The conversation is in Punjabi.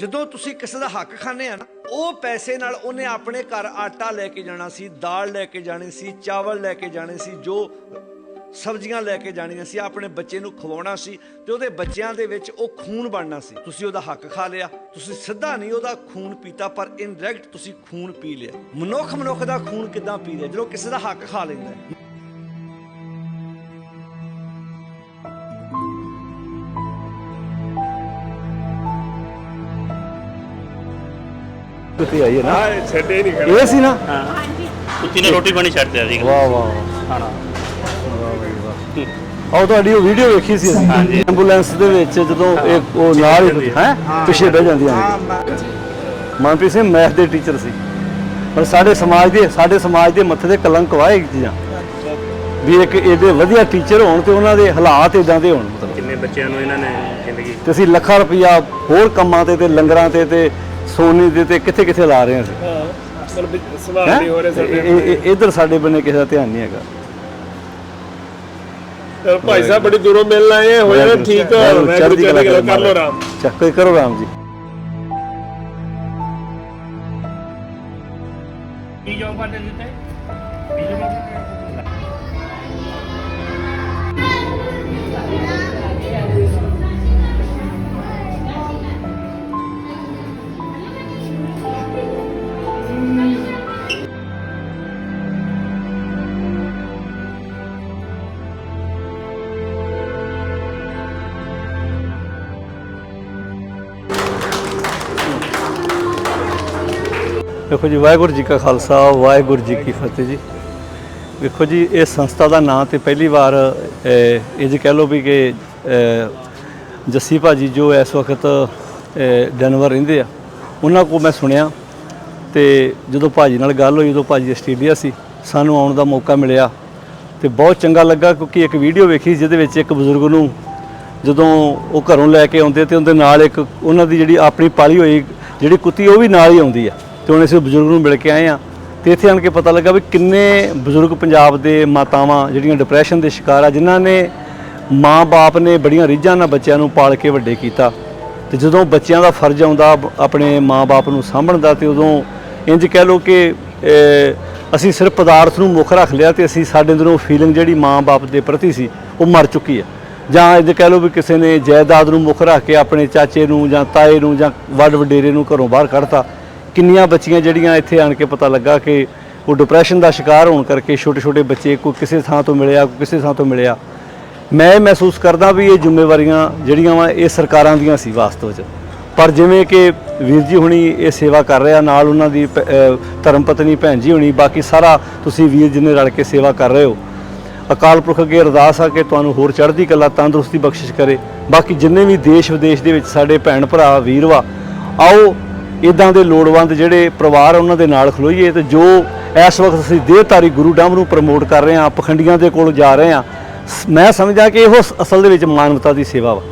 ਜਦੋਂ ਤੁਸੀਂ ਕਿਸੇ ਦਾ ਹੱਕ ਖਾਣੇ ਆ ਨਾ, ਉਹ ਪੈਸੇ ਨਾਲ ਉਹਨੇ ਆਪਣੇ ਘਰ ਆਟਾ ਲੈ ਕੇ ਜਾਣਾ ਸੀ, ਦਾਲ ਲੈ ਕੇ ਜਾਣੀ ਸੀ, ਚਾਵਲ ਲੈ ਕੇ ਜਾਣੇ ਸੀ, ਜੋ ਸਬਜ਼ੀਆਂ ਲੈ ਕੇ ਜਾਣੀਆਂ ਸੀ, ਆਪਣੇ ਬੱਚੇ ਨੂੰ ਖਵਾਉਣਾ ਸੀ ਤੇ ਉਹਦੇ ਬੱਚਿਆਂ ਦੇ ਵਿੱਚ ਉਹ ਖੂਨ ਬਣਨਾ ਸੀ। ਤੁਸੀਂ ਉਹਦਾ ਹੱਕ ਖਾ ਲਿਆ। ਤੁਸੀਂ ਸਿੱਧਾ ਨਹੀਂ ਉਹਦਾ ਖੂਨ ਪੀਤਾ, ਪਰ ਇਨਡਾਇਰੈਕਟ ਤੁਸੀਂ ਖੂਨ ਪੀ ਲਿਆ। ਮਨੁੱਖ ਮਨੁੱਖ ਦਾ ਖੂਨ ਕਿਦਾਂ ਪੀ ਲਿਆ ਜਦੋਂ ਕਿਸੇ ਦਾ ਹੱਕ ਖਾ ਲੈਂਦਾ ਹੈ। ਕਿਤੇ ਆਈ ਹੈ ਨਾ। ਹਾਂ ਛੱਡੇ ਨਹੀਂ ਇਹ ਸੀ ਨਾ? ਕੁੱਤੀ ਨੇ ਰੋਟੀ ਪਾਣੀ ਛੱਡ ਦਿਆ ਸੀ। ਵਾਹ ਵਾਹ। ਖਾਣਾ। ਆਹ ਤੁਹਾਡੀ ਉਹ ਵੀਡੀਓ ਵੇਖੀ ਸੀ ਅਸੀਂ। ਹਾਂਜੀ। ਐਂਬੂਲੈਂਸ ਦੇ ਵਿੱਚ ਜਦੋਂ ਇਹ ਉਹ ਨਾਲ ਹੀ ਹੈ? ਪਿੱਛੇ ਬਹਿ ਜਾਂਦੀਆਂ ਨੇ ਮਨਪ੍ਰੀਤ ਸਿੰਘ ਮੈਥ ਦੇ ਟੀਚਰ ਸੀ। ਪਰ ਸਾਡੇ ਸਮਾਜ ਦੇ ਸਾਡੇ ਸਮਾਜ ਦੇ ਮੱਥੇ ਤੇ ਕਲੰਕ ਵਾਏ ਚੀਜ਼ਾਂ। ਵੀ ਇੱਕ ਇਹਦੇ ਵਧੀਆ ਟੀਚਰ ਹੋਣ ਤੇ ਉਹਨਾਂ ਦੇ ਹਾਲਾਤ ਇਦਾਂ ਦੇ ਹੋਣ। ਮਤਲਬ ਕਿੰਨੇ ਬੱਚਿਆਂ ਨੂੰ ਇਹਨਾਂ ਨੇ ਜ਼ਿੰਦਗੀ ਤੇ ਅਸੀਂ ਲੱਖਾਂ ਰੁਪਈਆ ਹੋਰ ਕੰਮਾਂ ਤੇ ਤੇ ਲੰਗਰਾਂ ਤੇ ਤੇ ਸੋਨੇ ਦੇ ਤੇ ਕਿੱਥੇ ਕਿੱਥੇ ਲਾ ਰਹੇ ਹਾਂ ਅਸੀਂ? ਹਾਂ ਮਤਲਬ ਸਵਾਲ ਹੈਂ? ਨਹੀਂ ਹੋ ਰਹੇ ਇਹ- ਇਹ- ਸਾਡੇ ਇਹ- ਇੱਧਰ ਸਾਡੇ ਬੰਨੇ ਕਿਸੇ ਦਾ ਧਿਆਨ ਨਹੀਂ ਹੈਗਾ। ਚਲੋ ਭਾਈ ਸਾਹਿਬ ਬੜੀ ਦੂਰੋਂ ਮਿਲਣ ਆਏ ਹੋ ਜਾਣਾ ਠੀਕ ਵਾਹਿਗੁਰੂ ਮੈਂ ਚੜ੍ਹਦੀ ਕਲਾ ਕਰ ਲੋ ਰਾਮ। ਚੱਕ ਕਰੋ ਰਾਮ ਜੀ। ਕੀ ਜੋਬ ਕਰਦੇ ਦਿੱਤੇ ਦੇਖੋ ਜੀ ਵਾਹਿਗੁਰੂ ਜੀ ਕਾ ਖਾਲਸਾ ਵਾਹਿਗੁਰੂ ਜੀ ਕੀ ਫਤਿਹ ਜੀ। ਦੇਖੋ ਜੀ ਇਹ ਸੰਸਥਾ ਦਾ ਨਾਂ ਤੇ ਪਹਿਲੀ ਵਾਰ ਇਹ ਜੀ ਕਹਿ ਲਓ ਵੀ ਕਿ ਅਹ, ਜੱਸੀ ਭਾਜੀ ਜੋ ਇਸ ਵਕਤ ਡੈਨਵਰ ਰਹਿੰਦੇ ਆ ਉਹਨਾਂ ਕੋਲ ਮੈਂ ਸੁਣਿਆ ਤੇ ਜਦੋਂ ਭਾਜੀ ਨਾਲ ਗੱਲ ਹੋਈ ਉਦੋਂ ਭਾਜੀ ਆਸਟ੍ਰੇਲੀਆ ਸੀ ਸਾਨੂੰ ਆਉਣ ਦਾ ਮੌਕਾ ਮਿਲਿਆ ਤੇ ਬਹੁਤ ਚੰਗਾ ਲੱਗਾ ਕਿਉਂਕਿ ਇੱਕ ਵੀਡੀਓ ਵੇਖੀ ਜਿਹਦੇ ਵਿੱਚ ਇੱਕ ਬਜ਼ੁਰਗ ਨੂੰ ਜਦੋਂ ਉਹ ਘਰੋਂ ਲੈ ਕੇ ਆਉਂਦੇ ਤੇ ਉਹਦੇ ਨਾਲ ਇੱਕ ਉਹਨਾਂ ਦੀ ਜਿਹੜੀ ਆਪਣੀ ਪਾਲੀ ਹੋਈ ਜਿਹੜੀ ਕੁੱਤੀ ਉਹ ਵੀ ਨਾਲ ਹੀ ਆਉਂਦੀ ਆ। ਤੇ ਹੁਣ ਅਸੀਂ ਉਹ ਬਜ਼ੁਰਗ ਨੂੰ ਮਿਲ ਕੇ ਆਏ ਆ ਤੇ ਇੱਥੇ ਆਣ ਕੇ ਪਤਾ ਲੱਗਾ ਵੀ ਕਿੰਨੇ ਬਜ਼ੁਰਗ ਪੰਜਾਬ ਦੇ ਮਾਤਾਵਾਂ ਜਿਹੜੀਆਂ ਡਿਪਰੈਸ਼ਨ ਦੇ ਸ਼ਿਕਾਰ ਆ, ਜਿਨ੍ਹਾਂ ਨੇ ਮਾਂ-ਬਾਪ ਨੇ ਬੜੀਆਂ ਰੀਝਾਂ ਨਾਲ ਬੱਚਿਆਂ ਨੂੰ ਪਾਲ ਕੇ ਵੱਡੇ ਕੀਤਾ। ਤੇ ਜਦੋਂ ਬੱਚਿਆਂ ਦਾ ਫਰਜ਼ ਆਉਂਦਾ ਆਪਣੇ ਮਾਂ-ਬਾਪ ਨੂੰ ਸਾਂਭਣ ਦਾ ਤੇ ਉਦੋਂ ਇੰਜ ਕਹਿ ਲਓ ਕਿ ਅਸੀਂ ਸਿਰਫ ਪਦਾਰਥ ਨੂੰ ਮੁੱਖ ਰੱਖ ਲਿਆ ਤੇ ਅਸੀਂ ਸਾਡੇ ਅੰਦਰੋਂ ਫੀਲਿੰਗ ਜਿਹੜੀ ਮਾਂ-ਬਾਪ ਦੇ ਪ੍ਰਤੀ ਸੀ, ਉਹ ਮਰ ਚੁੱਕੀ ਹੈ ਜਾਂ ਇੰਜ ਕਹਿ ਲਓ ਵੀ ਕਿਸੇ ਨੇ ਜਾਇਦਾਦ ਨੂੰ ਮੁੱਖ ਰੱਖ ਕੇ ਆਪਣੇ ਚਾਚੇ ਨੂੰ ਜਾਂ ਤਾਏ ਨੂੰ ਜਾਂ ਵੱਡ ਵਡੇਰੇ ਨੂੰ ਘਰੋਂ ਬਾਹਰ ਕੱਢਤਾ। ਕਿੰਨੀਆਂ ਬੱਚੀਆਂ ਜਿਹੜੀਆਂ ਇੱਥੇ ਆਣ ਕੇ ਪਤਾ ਲੱਗਾ ਕਿ ਉਹ ਡਿਪਰੈਸ਼ਨ ਦਾ ਸ਼ਿਕਾਰ ਹੋਣ ਕਰਕੇ ਛੋਟੇ-ਛੋਟੇ ਬੱਚੇ ਕੋਈ ਕਿਸੇ ਥਾਂ ਤੋਂ ਮਿਲਿਆ, ਕੋਈ ਕਿਸੇ ਥਾਂ ਤੋਂ ਮਿਲਿਆ। ਮੈਂ ਇਹ ਮਹਿਸੂਸ ਕਰਦਾ ਵੀ ਇਹ ਜ਼ਿੰਮੇਵਾਰੀਆਂ ਜਿਹੜੀਆਂ ਵਾ, ਇਹ ਸਰਕਾਰਾਂ ਦੀਆਂ ਸੀ ਵਾਸਤਵ 'ਚ। ਪਰ ਜਿਵੇਂ ਕਿ ਵੀਰ ਜੀ ਹੁਣੀ ਇਹ ਸੇਵਾ ਕਰ ਰਿਹਾ, ਨਾਲ ਉਹਨਾਂ ਦੀ ਪ- ਅਹ ਧਰਮ ਪਤਨੀ ਭੈਣ ਜੀ ਹੁਣੀ, ਬਾਕੀ ਸਾਰਾ ਤੁਸੀਂ ਵੀਰ ਜਿੰਨੇ ਰਲ ਕੇ ਸੇਵਾ ਕਰ ਰਹੇ ਹੋ। ਅਕਾਲ ਪੁਰਖ ਅੱਗੇ ਅਰਦਾਸ ਆ ਕਿ ਤੁਹਾਨੂੰ ਹੋਰ ਚੜ੍ਹਦੀ ਕਲਾ, ਤੰਦਰੁਸਤੀ ਬਖਸ਼ਿਸ਼ ਕਰੇ। ਬਾਕੀ ਜਿੰਨੇ ਵੀ ਦੇਸ਼ ਵਿਦੇਸ਼ ਦੇ ਵਿੱਚ ਸਾਡੇ ਭੈਣ ਭਰਾ ਵੀਰ ਵਾ, ਆਓ ਇਦਾਂ ਦੇ ਲੋੜਵੰਦ ਜਿਹੜੇ ਪਰਿਵਾਰ ਉਹਨਾਂ ਦੇ ਨਾਲ ਖਲੋਈਏ ਤੇ ਜੋ ਇਸ ਵਕਤ ਅਸੀਂ ਦੇਹਧਾਰੀ ਗੁਰੂ ਡੰਬ ਨੂੰ ਪ੍ਰਮੋਟ ਕਰ ਰਹੇ ਹਾਂ, ਪਖੰਡੀਆਂ ਦੇ ਕੋਲ ਜਾ ਰਹੇ ਹਾਂ, ਸ- ਮੈਂ ਸਮਝਦਾ ਕਿ ਇਹੋ ਅਸਲ ਦੇ ਵਿੱਚ ਮਾਨਵਤਾ ਦੀ ਸੇਵਾ ਵਾ।